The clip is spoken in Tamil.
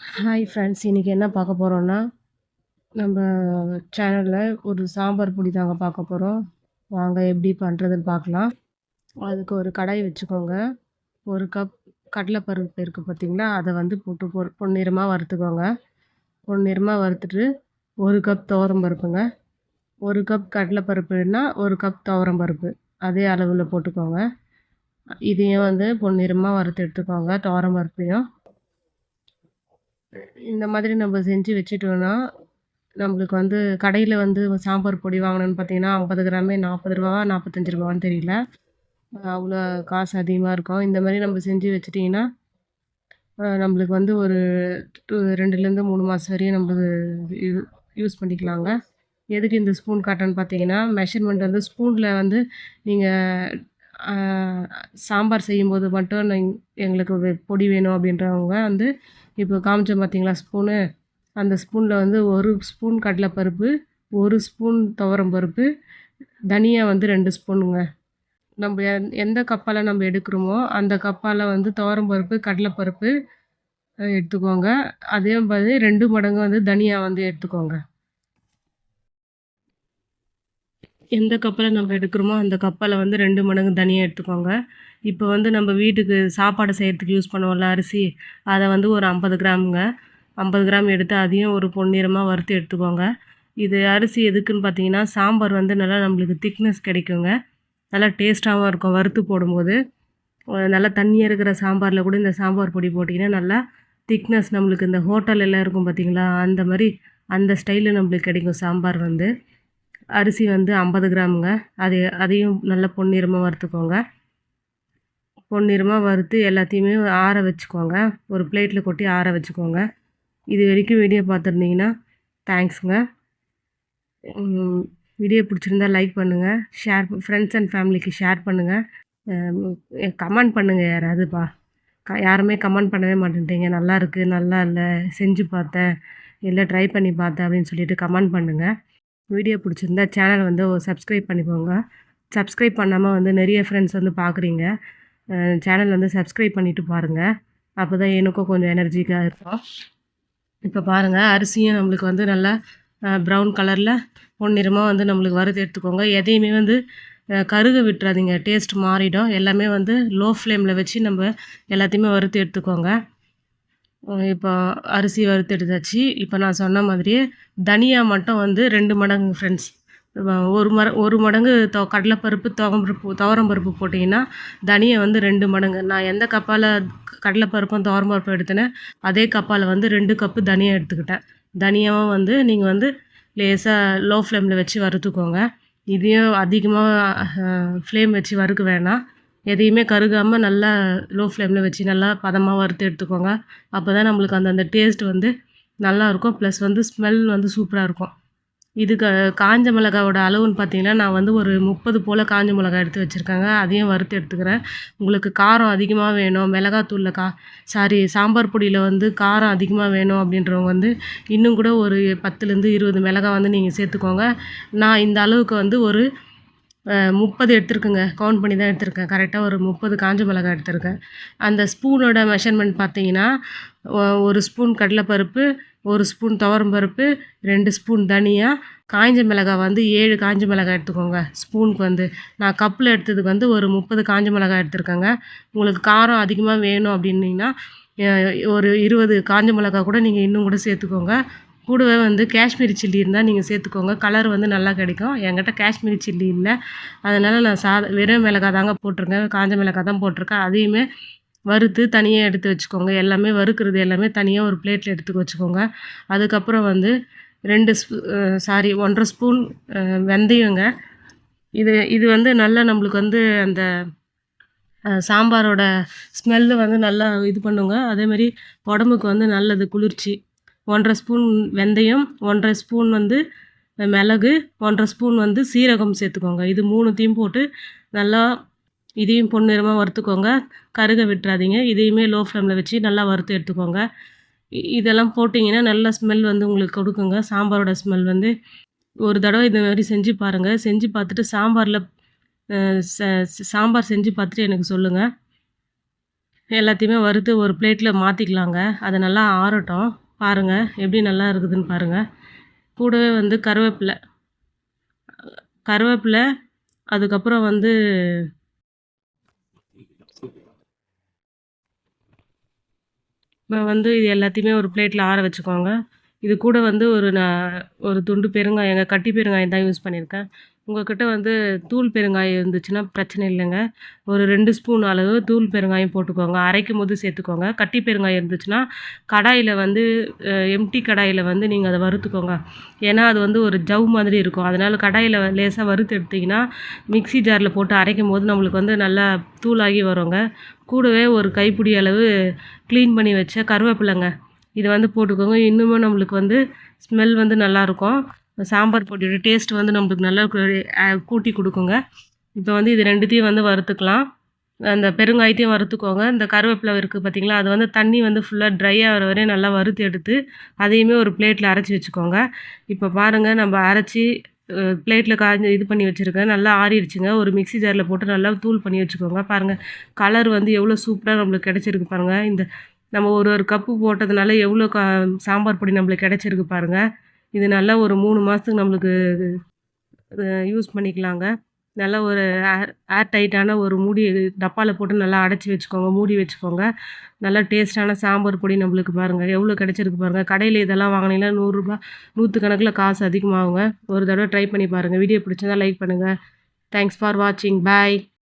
ஹாய் ஃப்ரெண்ட்ஸ் இன்றைக்கி என்ன பார்க்க போகிறோன்னா நம்ம சேனலில் ஒரு சாம்பார் பொடி தாங்க பார்க்க போகிறோம் வாங்க எப்படி பண்ணுறதுன்னு பார்க்கலாம். அதுக்கு ஒரு கடாய் வச்சுக்கோங்க. ஒரு கப் கடலைப்பருப்பு இருக்குது பார்த்தீங்களா? அதை வந்து போட்டு பொ பொன்னிறமாக வறுத்துக்கோங்க. பொன்னிறமாக வறுத்துட்டு ஒரு கப் துவரம் பருப்புங்க. ஒரு கப் கடலைப்பருப்புனா ஒரு கப் துவரம் பருப்பு. அதே அளவில் போட்டுக்கோங்க. இதையும் வந்து பொன்னிறமாக வறுத்து எடுத்துக்கோங்க துவரம் பருப்பையும். இந்த மாதிரி நம்ம செஞ்சு வச்சுட்டோன்னா நம்மளுக்கு வந்து கடையில் வந்து சாம்பார் பொடி வாங்கினோன்னு பார்த்தீங்கன்னா ஐம்பது கிராமே நாற்பது ரூபாவா நாற்பத்தஞ்சு ரூபான்னு தெரியல. அவ்வளோ காசு அதிகமாக இருக்கும். இந்த மாதிரி நம்ம செஞ்சு வச்சுட்டிங்கன்னா நம்மளுக்கு வந்து ஒரு டூ ரெண்டுலேருந்து மூணு மாதம் வரையும் நம்ம யூ யூஸ் பண்ணிக்கலாங்க. எதுக்கு இந்த ஸ்பூன் காட்டன்னு பார்த்தீங்கன்னா மெஷர்மெண்ட் வந்து ஸ்பூனில் வந்து நீங்கள் சாம்பார் செய்யும்போது மட்டும் எங்களுக்கு பொடி வேணும் அப்படின்றவங்க வந்து இப்போ காமிச்சோம் பார்த்தீங்களா ஸ்பூனு அந்த ஸ்பூனில் வந்து ஒரு ஸ்பூன் கடலைப்பருப்பு ஒரு ஸ்பூன் துவரம் பருப்பு தனியா வந்து ரெண்டு ஸ்பூனுங்க. நம்ம எந்த கப்பால் நம்ம எடுக்கிறோமோ அந்த கப்பால் வந்து துவரம் பருப்பு கடலைப்பருப்பு எடுத்துக்கோங்க. அதே மாதிரி ரெண்டு மடங்கு வந்து தனியாக வந்து எடுத்துக்கோங்க. எந்த கப்பில் நம்ம எடுக்கிறோமோ அந்த கப்பலை வந்து ரெண்டு மடங்கு தனியாக எடுத்துக்கோங்க. இப்போ வந்து நம்ம வீட்டுக்கு சாப்பாடு செய்கிறதுக்கு யூஸ் பண்ணுவோம்ல அரிசி அதை வந்து ஒரு ஐம்பது கிராமுங்க. ஐம்பது கிராம் எடுத்து அதையும் ஒரு பொன்னிறமாக வறுத்து எடுத்துக்கோங்க. இது அரிசி எதுக்குன்னு பார்த்தீங்கன்னா சாம்பார் வந்து நல்லா நம்மளுக்கு திக்னஸ் கிடைக்குங்க. நல்லா டேஸ்ட்டாகவும் இருக்கும் வறுத்து போடும்போது. நல்லா தண்ணியாக இருக்கிற சாம்பாரில் கூட இந்த சாம்பார் பொடி போட்டிங்கன்னா நல்லா திக்னஸ் நம்மளுக்கு இந்த ஹோட்டல் எல்லாம் இருக்கும் பார்த்தீங்களா அந்த மாதிரி அந்த ஸ்டைலில் நம்மளுக்கு கிடைக்கும் சாம்பார் வந்து. அரிசி வந்து ஐம்பது கிராமுங்க. அது அதையும் நல்லா பொன்னிறமாக வறுத்துக்கோங்க. பொன்னிறமாக வறுத்து எல்லாத்தையுமே ஆற வச்சுக்கோங்க. ஒரு பிளேட்டில் கொட்டி ஆற வச்சுக்கோங்க. இது வரைக்கும் வீடியோ பார்த்துருந்தீங்கன்னா தேங்க்ஸுங்க. வீடியோ பிடிச்சிருந்தா லைக் பண்ணுங்கள் ஷேர் ஃப்ரெண்ட்ஸ் அண்ட் ஃபேமிலிக்கு ஷேர் பண்ணுங்கள் கமெண்ட் பண்ணுங்கள் யாராவதுப்பா. க யாருமே கமெண்ட் பண்ணவே மாட்டேன்ட்டீங்க. நல்லா இருக்குது நல்லா இல்லை செஞ்சு பார்த்தேன். இல்லை ட்ரை பண்ணி பார்த்தேன் அப்படின்னு சொல்லிட்டு கமெண்ட் பண்ணுங்கள் வீடியோ பிடிச்சிருந்தா சேனல் வந்து சப்ஸ்கிரைப் பண்ணிக்கோங்க. சப்ஸ்கிரைப் பண்ணாமல் வந்து நிறைய ஃப்ரெண்ட்ஸ் வந்து பார்க்குறீங்க சேனல் வந்து சப்ஸ்கிரைப் பண்ணிவிட்டு பாருங்கள் அப்போ தான் எனக்கும் கொஞ்சம் எனர்ஜிக்காக இருக்கும். இப்போ பாருங்கள் அரிசியும் நம்மளுக்கு வந்து நல்லா ப்ரௌன் கலரில் பொன்னிறமாக வந்து நம்மளுக்கு வறுத்து எடுத்துக்கோங்க. எதையுமே வந்து கருக விட்டுறாதீங்க. டேஸ்ட் மாறிடும். எல்லாமே வந்து லோ ஃப்ளேமில் வச்சு நம்ம எல்லாத்தையுமே வறுத்து எடுத்துக்கோங்க. இப்போ அரிசி வறுத்து எடுத்தாச்சு. இப்போ நான் சொன்ன மாதிரியே தனியா மட்டும் வந்து ரெண்டு மடங்கு ஃப்ரெண்ட்ஸ் ஒரு மர ஒரு மடங்கு தொ கடலைப்பருப்பு துவரம்பருப்பு துவரம்பருப்பு போட்டிங்கன்னா தனியை வந்து ரெண்டு மடங்கு. நான் எந்த கப்பால் கடலைப்பருப்பும் துவரம்பருப்பும் எடுத்தேனே அதே கப்பால் வந்து ரெண்டு கப்பு தனியா எடுத்துக்கிட்டேன். தனியாவும் வந்து நீங்கள் வந்து லேசாக லோ ஃப்ளேமில் வச்சு வறுத்துக்கோங்க. இதையும் அதிகமாக ஃப்ளேம் வச்சு வறுக்க வேணாம். எதையுமே கருகாமல் நல்லா லோ ஃப்ளேமில் வச்சு நல்லா பதமாக வறுத்து எடுத்துக்கோங்க. அப்போ தான் நம்மளுக்கு அந்த அந்த டேஸ்ட் வந்து நல்லாயிருக்கும். ப்ளஸ் வந்து ஸ்மெல் வந்து சூப்பராக இருக்கும். இதுக்கு காஞ்ச மிளகாவோட அளவுன்னு பார்த்தீங்கன்னா நான் வந்து ஒரு முப்பது போல் காஞ்ச மிளகா எடுத்து வச்சுருக்காங்க. அதையும் வறுத்து எடுத்துக்கிறேன். உங்களுக்கு காரம் அதிகமாக வேணும். மிளகாத்தூளில் கா சாரி சாம்பார் பொடியில் வந்து காரம் அதிகமாக வேணும் அப்படின்றவங்க வந்து இன்னும் கூட ஒரு பத்துலேருந்து இருபது மிளகா வந்து நீங்கள் சேர்த்துக்கோங்க. நான் இந்த அளவுக்கு வந்து ஒரு முப்பது எடுத்திருக்குங்க. கவுண்ட் பண்ணி தான் எடுத்திருக்கேன். கரெக்டாக ஒரு முப்பது காஞ்ச மிளகா எடுத்திருக்கேன். அந்த ஸ்பூனோட மெஷர்மெண்ட் பார்த்தீங்கன்னா ஒரு ஸ்பூன் கடலைப்பருப்பு ஒரு ஸ்பூன் துவரம் பருப்பு ரெண்டு ஸ்பூன் தனியாக காய்ஞ்ச மிளகாய் வந்து ஏழு காஞ்ச மிளகாய் எடுத்துக்கோங்க. ஸ்பூனுக்கு வந்து. நான் கப்பில் எடுத்ததுக்கு வந்து ஒரு முப்பது காஞ்ச மிளகாய் எடுத்துருக்கேங்க. உங்களுக்கு காரம் அதிகமாக வேணும் அப்படின்னிங்கன்னா ஒரு இருபது காஞ்ச மிளகா கூட நீங்கள் இன்னும் கூட சேர்த்துக்கோங்க. கூடவே வந்து காஷ்மீரி சில்லி இருந்தால் நீங்கள் சேர்த்துக்கோங்க. கலர் வந்து நல்லா கிடைக்கும். என்கிட்ட காஷ்மீரி சில்லி இல்லை. அதனால் நான் சாத வெறும் மிளகா தாங்க போட்டிருக்கேன். காஞ்ச மிளகா தான் போட்டிருக்கேன். அதையுமே வறுத்து தனியாக எடுத்து வச்சுக்கோங்க. எல்லாமே வறுக்கிறது எல்லாமே தனியாக ஒரு பிளேட்டில் எடுத்து வச்சுக்கோங்க. அதுக்கப்புறம் வந்து ரெண்டு ஸ்பூ சாரி ஒன்றரை ஸ்பூன் வெந்தயங்க. இது இது வந்து நல்லா நம்மளுக்கு வந்து அந்த சாம்பாரோட ஸ்மெல்லு வந்து நல்லா இது பண்ணுங்க. அதேமாதிரி உடம்புக்கு வந்து நல்லது. குளிர்ச்சி. ஒன்றரை ஸ்பூன் வெந்தயம் ஒன்றரை ஸ்பூன் வந்து மிளகு ஒன்றரை ஸ்பூன் வந்து சீரகம் சேர்த்துக்கோங்க. இது மூணுத்தையும் போட்டு நல்லா இதையும் பொன்னிறமாக வறுத்துக்கோங்க. கருக விட்டுறாதீங்க. இதையுமே லோ ஃப்ளேமில் வச்சு நல்லா வறுத்து எடுத்துக்கோங்க. இதெல்லாம் போட்டிங்கன்னா நல்ல ஸ்மெல் வந்து உங்களுக்கு கொடுக்குங்க. சாம்பாரோட ஸ்மெல் வந்து ஒரு தடவை இந்த மாதிரி செஞ்சு பாருங்கள் செஞ்சு பார்த்துட்டு சாம்பாரில் சாம்பார் செஞ்சு பார்த்துட்டு எனக்கு சொல்லுங்கள் எல்லாத்தையுமே வறுத்து ஒரு பிளேட்டில் மாற்றிக்கலாங்க அது நல்லா ஆறட்டும். பாருங்கள் எப்படி நல்லா இருக்குதுன்னு பாருங்கள் கூடவே வந்து கருவேப்பிலை. கருவேப்பிலை அதுக்கப்புறம் வந்து இப்போ வந்து இது எல்லாத்தையுமே ஒரு பிளேட்டில் ஆற வச்சுக்கோங்க. இது கூட வந்து ஒரு நான் ஒரு துண்டு பெருங்காயங்க கட்டி பெருங்காயம் தான் யூஸ் பண்ணியிருக்கேன். உங்கள்கிட்ட வந்து தூள் பெருங்காயம் இருந்துச்சுன்னா பிரச்சனை இல்லைங்க. ஒரு ரெண்டு ஸ்பூன் அளவு தூள் பெருங்காயம் போட்டுக்கோங்க. அரைக்கும் போது சேர்த்துக்கோங்க. கட்டி பெருங்காயம் இருந்துச்சுன்னா கடாயில் வந்து எம்டி கடாயில் வந்து நீங்கள் அதை வறுத்துக்கோங்க. ஏன்னா அது வந்து ஒரு ஜவ் மாதிரி இருக்கும். அதனால் கடாயில் லேசாக வறுத்து எடுத்திங்கன்னா மிக்ஸி ஜாரில் போட்டு அரைக்கும் போது நம்மளுக்கு வந்து நல்லா தூளாகி வருங்க. கூடவே ஒரு கைப்பிடி அளவு க்ளீன் பண்ணி வச்ச கருவேப்பிலைங்க. இதை வந்து போட்டுக்கோங்க. இன்னுமும் நம்மளுக்கு வந்து ஸ்மெல் வந்து நல்லாயிருக்கும் சாம்பார் பொடியோட டேஸ்ட் வந்து நம்மளுக்கு நல்லா கூட்டி கொடுக்குங்க. இப்போ வந்து இது ரெண்டுத்தையும் வந்து வறுத்துக்கலாம். அந்த பெருங்காயத்தையும் வறுத்துக்கோங்க. இந்த கருவேப்பிலை இருக்குது பார்த்தீங்களா அது வந்து தண்ணி வந்து ஃபுல்லாக ட்ரை ஆகிற வரையும் நல்லா வறுத்து எடுத்து அதையுமே ஒரு பிளேட்டில் அரைச்சி வச்சுக்கோங்க. இப்போ பாருங்கள் நம்ம அரைச்சி பிளேட்டில் காய்ஞ்சி இது பண்ணி வச்சுருக்கேன் நல்லா ஆறிடுச்சுங்க. ஒரு மிக்ஸி ஜாரில் போட்டு நல்லா தூள் பண்ணி வச்சுக்கோங்க. பாருங்கள் கலர் வந்து எவ்வளோ சூப்பராக நம்மளுக்கு கிடச்சிருக்கு பாருங்கள் இந்த நம்ம ஒரு ஒரு கப்பு போட்டதுனால எவ்வளோ கா சாம்பார் பொடி நம்மளுக்கு கிடச்சிருக்கு பாருங்கள் இது நல்லா ஒரு மூணு மாதத்துக்கு நம்மளுக்கு யூஸ் பண்ணிக்கலாங்க. நல்லா ஒரு ஏர் ஏர் டைட்டான ஒரு மூடி டப்பாவில் போட்டு நல்லா அடைச்சி வச்சுக்கோங்க மூடி வச்சுக்கோங்க. நல்லா டேஸ்ட்டான சாம்பார் பொடி நம்மளுக்கு பாருங்கள் எவ்வளோ கிடச்சிருக்கு பாருங்கள் கடையில் இதெல்லாம் வாங்கினீங்கன்னா நூறுரூபா நூற்று கணக்கில் காசு அதிகமாகுங்க. ஒரு தடவை ட்ரை பண்ணி பாருங்கள் வீடியோ பிடிச்சதா லைக் பண்ணுங்கள் தேங்க்ஸ் ஃபார் வாட்சிங் பாய்